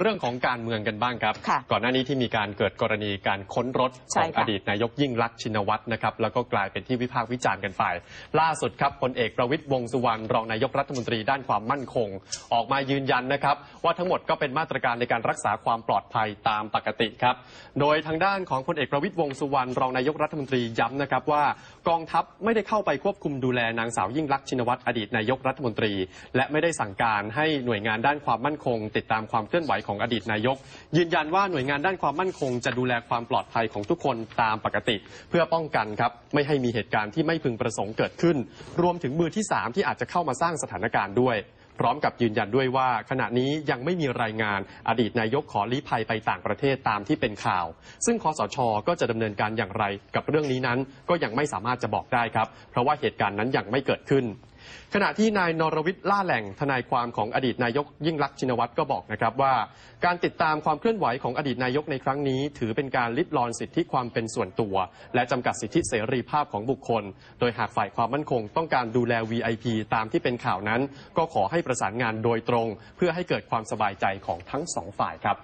เรื่องของการเมืองกันบ้างครับ ค่ะก่อนหน้านี้ที่มีการเกิดกรณีการค้นรถใช่ของค่ะ อดีตนายกยิ่งลักษณ์ชินวัตรนะครับแล้วก็กลายเป็นที่วิพากษ์วิจารณ์กันไป ล่าสุดครับพลเอกประวิตยวงษ์สุวรรณรองนายกรัฐมนตรีด้านความมั่นคง ออกมายืนยันนะครับ ว่าทั้งหมดก็เป็นมาตรการในการรักษาความปลอดภัยตามปกติครับ โดยทางด้านของพลเอกประวิตยวงษ์สุวรรณรองนายกรัฐมนตรีย้ำนะครับว่ากองทัพไม่ได้เข้าไปควบคุมดูแลนางสาวยิ่งลักษณ์ชินวัตรอดีตนายกรัฐมนตรี และไม่ได้สั่งการให้หน่วยงานด้านความมั่นคง ติดตามความเคลื่อนไหวของของอดีตนายก ยืนยันว่าหน่วยงานด้านความมั่นคง จะดูแลความปลอดภัยของทุกคนตามปกติ เพื่อป้องกันครับไม่ให้มีเหตุการณ์ที่ไม่พึงประสงค์เกิดขึ้น รวมถึงมือที่สามที่อาจจะเข้ามาสร้างสถานการณ์ด้วยพร้อมกับยืนยันด้วยว่าขณะนี้ยังไม่มีรายงานอดีตนายกขอลี้ภัยไปต่างประเทศตามที่เป็นข่าว ซึ่งคอสชก็จะดำเนินการอย่างไร กับเรื่องนี้นั้นก็ยังไม่สามารถจะบอกได้ครับ เพราะว่าเหตุการณ์นั้นยังไม่เกิดขึ้น ขณะที่นายนรวิทย์ล่าแหล่งทนายความของอดีตนายกยิ่งลักษณ์ชินวัตรก็บอกนะครับว่า การติดตามความเคลื่อนไหวของอดีตนายกในครั้งนี้ ถือเป็นการลิดรอนสิทธิความเป็นส่วนตัว และจำกัดสิทธิเสรีภาพของบุคคล โดยหากฝ่ายความมั่นคงต้องการดูแล VIP ตามที่เป็นข่าวนั้น ก็ขอให้ประสานงานโดยตรง เพื่อให้เกิดความสบายใจของทั้งสองฝ่ายครับ